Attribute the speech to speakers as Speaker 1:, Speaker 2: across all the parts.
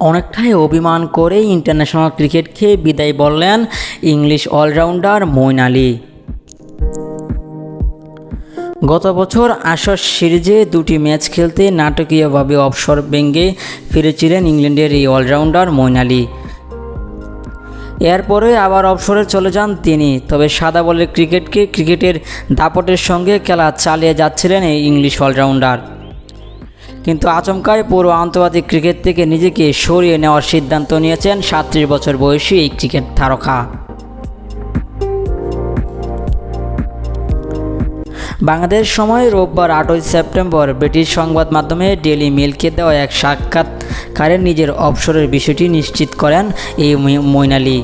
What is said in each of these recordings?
Speaker 1: অনেকটাই অভিমান করে ইন্টারন্যাশনাল ক্রিকেটকে বিদায় বললেন ইংলিশ অলরাউন্ডার মইন আলী। গত বছর আসর সিরিজে দুটি ম্যাচ খেলতে নাটকীয়ভাবে অবসর ভেঙে ফিরেছিলেন ইংল্যান্ডের এই অলরাউন্ডার মইন আলী। এরপরে আবার অবসরে চলে যান তিনি, তবে সাদা বলের ক্রিকেটকে ক্রিকেটের দাপটের সঙ্গে খেলা চালিয়ে যাচ্ছিলেন এই ইংলিশ অলরাউন্ডার কিন্তু আচমকায় পুরো আন্তর্জাতিক ক্রিকেট থেকে নিজেকে সরিয়ে নেওয়ার সিদ্ধান্ত নিয়েছেন সাতত্রিশ বছর বয়সী এই ক্রিকেট তারকা। বাংলাদেশ সময় রোববার আটই সেপ্টেম্বর ব্রিটিশ সংবাদ মাধ্যমে ডেলি মেলকে দেওয়া এক সাক্ষাৎকারে নিজের অবসরের বিষয়টি নিশ্চিত করেন এই মৈনালি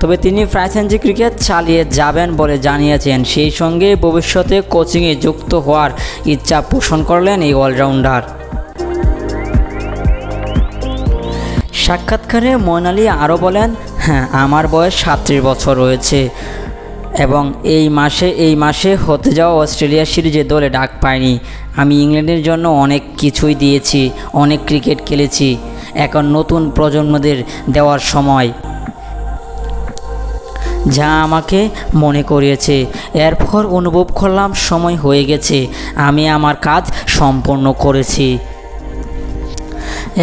Speaker 1: তবে তিনি ফ্রাইসেঞ্জি ক্রিকেট চালিয়ে যাবেন বলে জানিয়েছেন। সেই সঙ্গে ভবিষ্যতে কোচিংয়ে যুক্ত হওয়ার ইচ্ছা পোষণ করলেন এই অলরাউন্ডার। সাক্ষাৎকারে মৈনালি আরও বলেন হ্যাঁ আমার বয়স সাতত্রিশ বছর রয়েছে এবং এই মাসে এই মাসে হতে যাওয়া অস্ট্রেলিয়া সিরিজে দলে ডাক পাইনি। আমি ইংল্যান্ডের জন্য অনেক কিছুই দিয়েছি, অনেক ক্রিকেট খেলেছি, এখন নতুন প্রজন্মদের দেওয়ার সময়। যা আমাকে মনে করিয়েছে। এরপর অনুভব করলাম সময় হয়ে গেছে। আমি আমার কাজ সম্পন্ন করেছি।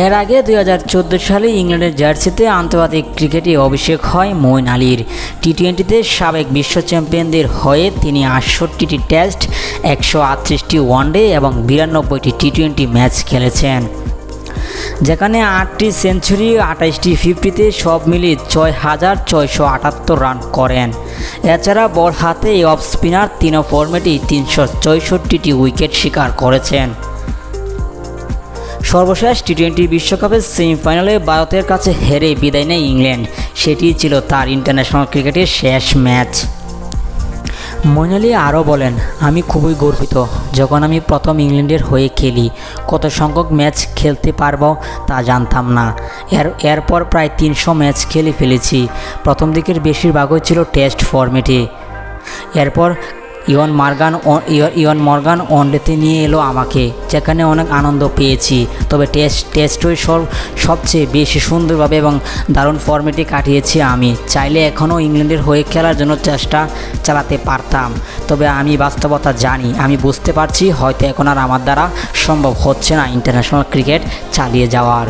Speaker 1: এর আগে দু হাজার চোদ্দ সালে ইংল্যান্ডের জার্সিতে আন্তর্জাতিক ক্রিকেটে অভিষেক হয় মইন আলীর। টি টোয়েন্টিতে সাবেক বিশ্ব চ্যাম্পিয়নদের হয়ে তিনি আটষট্টিটি টেস্ট, একশো আটত্রিশটি ওয়ানডে এবং বিরানব্বইটি টি টোয়েন্টি ম্যাচ খেলেছেন। যেখানে আটটি সেঞ্চুরি, আঠাইশটি ফিফটিতে সব মিলিয়ে ছয় হাজার ছয়শো আটাত্তর রান করেন। এছাড়া বল হাতে অফ স্পিনার তিন ফর্মেটেই তিনশো চৌষট্টিটি উইকেট শিকার করেছেন। সর্বশেষ টি টোয়েন্টি বিশ্বকাপের সেমিফাইনালে ভারতের কাছে হেরে বিদায় নেয় ইংল্যান্ড। সেটি ছিল তার ইন্টারন্যাশনাল ক্রিকেটের শেষ ম্যাচ। মৈনালি আরও বলেন, আমি খুবই গর্বিত যখন আমি প্রথম ইংল্যান্ডের হয়ে খেলি। কত সংখ্যক ম্যাচ খেলতে পারব তা জানতাম না। এর, এরপর প্রায় তিনশো ম্যাচ খেলে ফেলেছি। প্রথম দিকের বেশিরভাগই ছিল টেস্ট ফর্মেটে এরপর ইয়ন মার্গান ইয়ন মর্গান ওয়ানডেতে নিয়ে এলো আমাকে, যেখানে অনেক আনন্দ পেয়েছি। তবে টেস্ট টেস্টই সব, সবচেয়ে বেশি সুন্দরভাবে এবং দারুণ ফর্মেটে কাটিয়েছি আমি। চাইলে এখনও ইংল্যান্ডের হয়ে খেলার জন্য চেষ্টা চালাতে পারতাম। তবে আমি বাস্তবতা জানি, আমি বুঝতে পারছি, হয়তো এখন আর আমার দ্বারা সম্ভব হচ্ছে না ইন্টারন্যাশনাল ক্রিকেট চালিয়ে যাওয়ার।